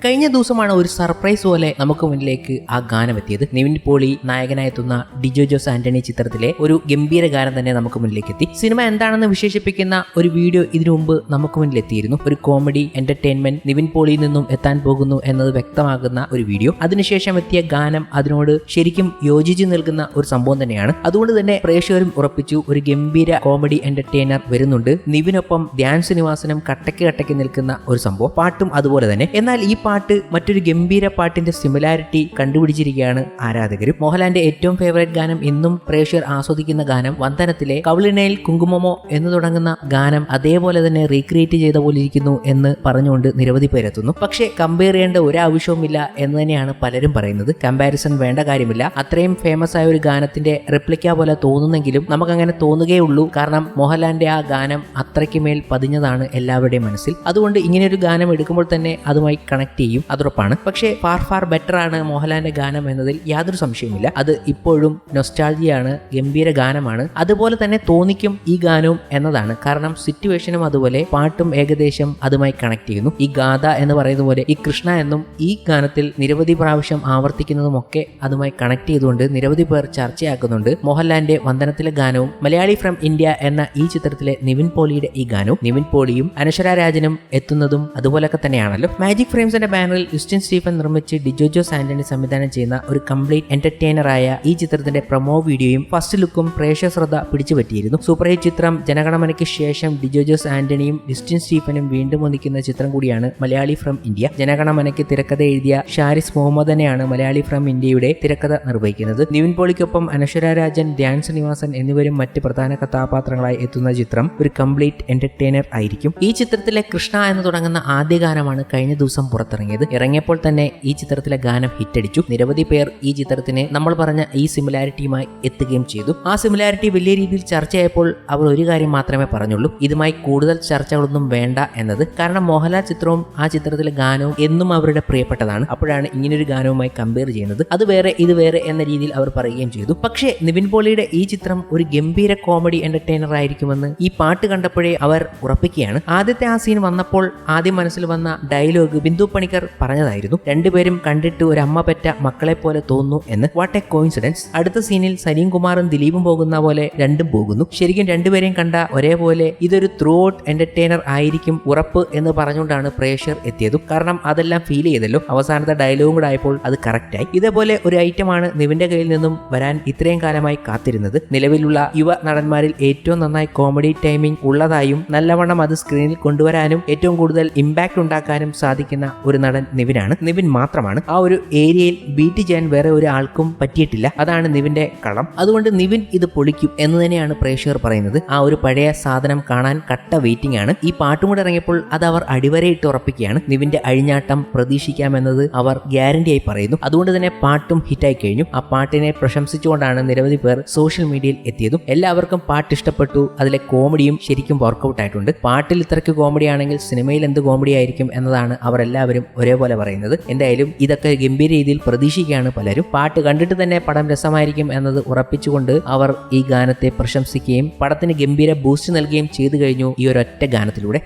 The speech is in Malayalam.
കഴിഞ്ഞ ദിവസമാണ് ഒരു സർപ്രൈസ് പോലെ നമുക്ക് മുന്നിലേക്ക് ആ ഗാനം എത്തിയത്. നിവിൻ പോളി നായകനായെത്തുന്ന ഡിജോ ജോസ് ആന്റണി ചിത്രത്തിലെ ഒരു ഗംഭീര ഗാനം തന്നെ നമുക്ക് മുന്നിലേക്ക് എത്തി. സിനിമ എന്താണെന്ന് വിശേഷിപ്പിക്കുന്ന ഒരു വീഡിയോ ഇതിനു മുമ്പ് നമുക്ക് മുന്നിൽ എത്തിയിരുന്നു ഒരു കോമഡി എന്റർടൈൻമെന്റ് നിവിൻ പോളിയിൽ നിന്നും എത്താൻ പോകുന്നു എന്നത് വ്യക്തമാകുന്ന ഒരു വീഡിയോ. അതിനുശേഷം എത്തിയ ഗാനം അതിനോട് ശരിക്കും യോജിച്ചു നിൽക്കുന്ന ഒരു സംഭവം തന്നെയാണ്. അതുകൊണ്ട് തന്നെ പ്രേക്ഷകരും ഉറപ്പിച്ചു ഒരു ഗംഭീര കോമഡി എന്റർടൈനർ വരുന്നുണ്ട്. നിവിനൊപ്പം ധ്യാൻ ശ്രീനിവാസനും കട്ടയ്ക്ക് കട്ടയ്ക്ക് നിൽക്കുന്ന ഒരു സംഭവം. പാട്ടും അതുപോലെ തന്നെ. എന്നാൽ ഈ പാട്ട് മറ്റൊരു ഗംഭീര പാട്ടിന്റെ സിമിലാരിറ്റി കണ്ടുപിടിച്ചിരിക്കുകയാണ് ആരാധകർ. മോഹൻലാലിന്റെ ഏറ്റവും ഫേവറേറ്റ് ഗാനം ഇന്നും പ്രേക്ഷകർ ആസ്വദിക്കുന്ന ഗാനം വന്ദനത്തിലെ കവിളിനയിൽ കുങ്കുമമോ എന്ന് തുടങ്ങുന്ന ഗാനം അതേപോലെ തന്നെ റീക്രിയേറ്റ് ചെയ്ത പോലെ ഇരിക്കുന്നു എന്ന് പറഞ്ഞുകൊണ്ട് നിരവധി പേരെത്തുന്നു പക്ഷേ കമ്പയർ ചെയ്യേണ്ട ഒരു ആവശ്യവുമില്ല എന്ന് തന്നെയാണ് പലരും പറയുന്നത്. കമ്പാരിസൺ വേണ്ട കാര്യമില്ല. അത്രയും ഫേമസ് ആയ ഒരു ഗാനത്തിന്റെ റിപ്ലിക്ക പോലെ തോന്നുന്നെങ്കിലും നമുക്കങ്ങനെ തോന്നുകയുള്ളൂ. കാരണം മോഹൻലാലിന്റെ ആ ഗാനം അത്രയ്ക്ക് മേൽ പതിഞ്ഞതാണ് എല്ലാവരുടെയും മനസ്സിൽ. അതുകൊണ്ട് ഇങ്ങനെ ഒരു ഗാനം എടുക്കുമ്പോൾ തന്നെ അതുമായി കണക്ട് ചെയ്യും. അതുറപ്പാണ്. പക്ഷേ ഫാർ ഫാർ ബെറ്റർ ആണ് മോഹൻലാലിന്റെ ഗാനം എന്നതിൽ യാതൊരു സംശയവുമില്ല. അത് ഇപ്പോഴും നൊസ്റ്റാൾജിയാണ് ഗംഭീര ഗാനമാണ്. അതുപോലെ തന്നെ തോന്നിക്കും ഈ ഗാനവും എന്നതാണ്. കാരണം സിറ്റുവേഷനും അതുപോലെ പാട്ടും ഏകദേശം അതുമായി കണക്ട് ചെയ്യുന്നു. ഈ ഗാഥ എന്ന് പറയുന്ന പോലെ ഈ കൃഷ്ണ എന്നും ഈ ഗാനത്തിൽ നിരവധി പ്രാവശ്യം ആവർത്തിക്കുന്നതുമൊക്കെ അതുമായി കണക്ട് ചെയ്തുകൊണ്ട് നിരവധി പേർ ചർച്ചയാക്കുന്നുണ്ട്. മോഹൻലാലിന്റെ വന്ദനത്തിലെ ഗാനവും മലയാളി ഫ്രം ഇന്ത്യ എന്ന ഈ ചിത്രത്തിലെ നിവിൻ പോളിയുടെ ഈ ഗാനവും നിവിൻ പോളിയും അനശ്വര രാജനും എത്തുന്നതും അതുപോലൊക്കെ തന്നെയാണല്ലോ. മാജിക് ഫ്രെയിംസിന്റെ ബാനറിൽ യുസ്റ്റിൻ സ്റ്റീഫൻ നിർമ്മിച്ച് ഡിജോജോ സാന്റണി സംവിധാനം ചെയ്യുന്ന ഒരു കംപ്ലീറ്റ് എന്റർടൈനറായ ഈ ചിത്രത്തിന്റെ പ്രൊമോ വീഡിയോയും ഫസ്റ്റ് ലുക്കും പ്രേക്ഷക ശ്രദ്ധ പിടിച്ചുപറ്റിയിരുന്നു. സൂപ്പർ ഹിറ്റ് ചിത്രം ജനഗണമനയ്ക്ക് ശേഷം ഡിജോജോസ് ആന്റണിയും യുസ്റ്റിൻ സ്റ്റീഫനും വീണ്ടും ഒന്നിക്കുന്ന ചിത്രം കൂടിയാണ് മലയാളി ഫ്രം ഇന്ത്യ. ജനഗണമനയ്ക്ക് തിരക്കഥ എഴുതിയ ഷാരിസ് മുഹമ്മദനെയാണ് മലയാളി ഫ്രം ഇന്ത്യയുടെ തിരക്കഥ നിർവഹിക്കുന്നത്. നിവിൻ പോളിക്കൊപ്പം അനശ്വര രാജൻ ധ്യാൻ ശ്രീനിവാസൻ എന്നിവരും മറ്റ് പ്രധാന കഥാപാത്രങ്ങളായി എത്തുന്ന ചിത്രം ഒരു കംപ്ലീറ്റ് എന്റർടൈനർ ആയിരിക്കും. ഈ ചിത്രത്തിലെ കൃഷ്ണ എന്ന് തുടങ്ങുന്ന ആദ്യ ഗാനമാണ് കഴിഞ്ഞ ദിവസം പുറത്തിറങ്ങിയത്. ഇറങ്ങിയപ്പോൾ തന്നെ ഈ ചിത്രത്തിലെ ഗാനം ഹിറ്റടിച്ചു. നിരവധി പേർ ഈ ചിത്രത്തിന് നമ്മൾ പറഞ്ഞ ഈ സിമിലാരിറ്റിയുമായി എത്തുകയും ചെയ്തു. ആ സിമിലാരിറ്റി വലിയ രീതിയിൽ ചർച്ചയായപ്പോൾ അവർ ഒരു കാര്യം മാത്രമേ പറഞ്ഞുള്ളൂ. ഇതുമായി കൂടുതൽ ചർച്ചകളൊന്നും വേണ്ട എന്നത്. കാരണം മോഹൻലാൽ ചിത്രവും ആ ചിത്രത്തിലെ ഗാനവും എന്നും അവരുടെ പ്രിയപ്പെട്ടതാണ്. അപ്പോഴാണ് ഇങ്ങനൊരു ഗാനവുമായി കമ്പയർ ചെയ്യുന്നത്. അത് വേറെ ഇത് വേറെ എന്ന രീതിയിൽ അവർ പറയുകയും ചെയ്തു. പക്ഷേ നിവിൻ പോളിയുടെ ഈ ചിത്രം ഒരു ഗംഭീര കോമഡി എന്റർടൈനർ ആയിരിക്കുമെന്ന് ഈ പാട്ട് കണ്ടപ്പോഴേ അവർ ഉറപ്പിക്കുകയാണ്. ആദ്യത്തെ ആ സീൻ വന്നപ്പോൾ ആദ്യം മനസ്സിൽ വന്ന ഡയലോഗ് ബിന്ദു പണിക്കർ പറഞ്ഞതായിരുന്നു. രണ്ടുപേരും കണ്ടിട്ട് ഒരു അമ്മ പെറ്റ മക്കളെ പോലെ തോന്നുന്നു എന്ന്. വാട്ട് എ കോയിൻസിഡൻസ് അടുത്ത സീനിൽ സലീം കുമാറും ദിലീപും പോകുന്ന പോലെ രണ്ടും പോകുന്നു. ശരിക്കും രണ്ടുപേരെയും കണ്ട ഒരേപോലെ ഇതൊരു ത്രൂ ഔട്ട് എന്റർടൈനർ ആയിരിക്കും ഉറപ്പ് എന്ന് പറഞ്ഞുകൊണ്ടാണ് പ്രേക്ഷകർ എത്തിയത്. കാരണം അതെല്ലാം ഫീൽ ചെയ്തല്ലോ. അവസാനത്തെ ഡയലോഗും കൂടെ ആയപ്പോൾ അത് കറക്റ്റായി ഇതേപോലെ ഒരു ഐറ്റം ആണ് നിവിന്റെ കയ്യിൽ നിന്നും വരാൻ ഇത്രയും കാലമായി കാത്തിരുന്നത്. നിലവിലുള്ള യുവ നടന്മാരിൽ ഏറ്റവും നന്നായി കോമഡി ടൈമിംഗ് ഉള്ളതായും നല്ലവണ്ണം അത് സ്ക്രീനിൽ കൊണ്ടുവരാനും ഏറ്റവും കൂടുതൽ ഇമ്പാക്ട് ഉണ്ടാക്കാനും സാധിക്കുന്ന നടൻ നിവിനാണ്. നിവിൻ മാത്രമാണ്. ആ ഒരു ഏരിയയിൽ ബീറ്റ് ചെയ്യാൻ വേറെ ഒരാൾക്കും പറ്റിയിട്ടില്ല. അതാണ് നിവിന്റെ കളം അതുകൊണ്ട് നിവിൻ ഇത് പൊളിക്കും എന്ന് തന്നെയാണ് പ്രേക്ഷകർ പറയുന്നത്. ആ ഒരു പഴയ സാധനം കാണാൻ കട്ട വെയിറ്റിംഗ് ആണ്. ഈ പാട്ടും കൂടെ ഇറങ്ങിയപ്പോൾ അത് അവർ അടിവരയിട്ട് ഉറപ്പിക്കുകയാണ്. നിവിന്റെ അഴിഞ്ഞാട്ടം പ്രതീക്ഷിക്കാമെന്നത് അവർ ഗ്യാരണ്ടി ആയി പറയുന്നു. അതുകൊണ്ട് തന്നെ പാട്ടും ഹിറ്റായി കഴിഞ്ഞു. ആ പാട്ടിനെ പ്രശംസിച്ചുകൊണ്ടാണ് നിരവധി പേർ സോഷ്യൽ മീഡിയയിൽ എത്തിയതും. എല്ലാവർക്കും പാട്ട് ഇഷ്ടപ്പെട്ടു. അതിലെ കോമഡിയും ശരിക്കും വർക്കൗട്ട് ആയിട്ടുണ്ട്. പാട്ടിൽ ഇത്രയ്ക്ക് കോമഡി ആണെങ്കിൽ സിനിമയിൽ എന്ത് കോമഡി ആയിരിക്കും എന്നതാണ് അവർ എല്ലാവരും ഒരേപോലെ പറയുന്നത്. എന്തായാലും ഇതൊക്കെ ഗംഭീര രീതിയിൽ പ്രതീക്ഷിക്കുകയാണ് പലരും. പാട്ട് കണ്ടിട്ട് തന്നെ പടം രസമായിരിക്കും എന്നത് ഉറപ്പിച്ചുകൊണ്ട് അവർ ഈ ഗാനത്തെ പ്രശംസിക്കുകയും പടത്തിന് ഗംഭീര ബൂസ്റ്റ് നൽകുകയും ചെയ്തു കഴിഞ്ഞു ഈ ഒരൊറ്റ ഗാനത്തിലൂടെ.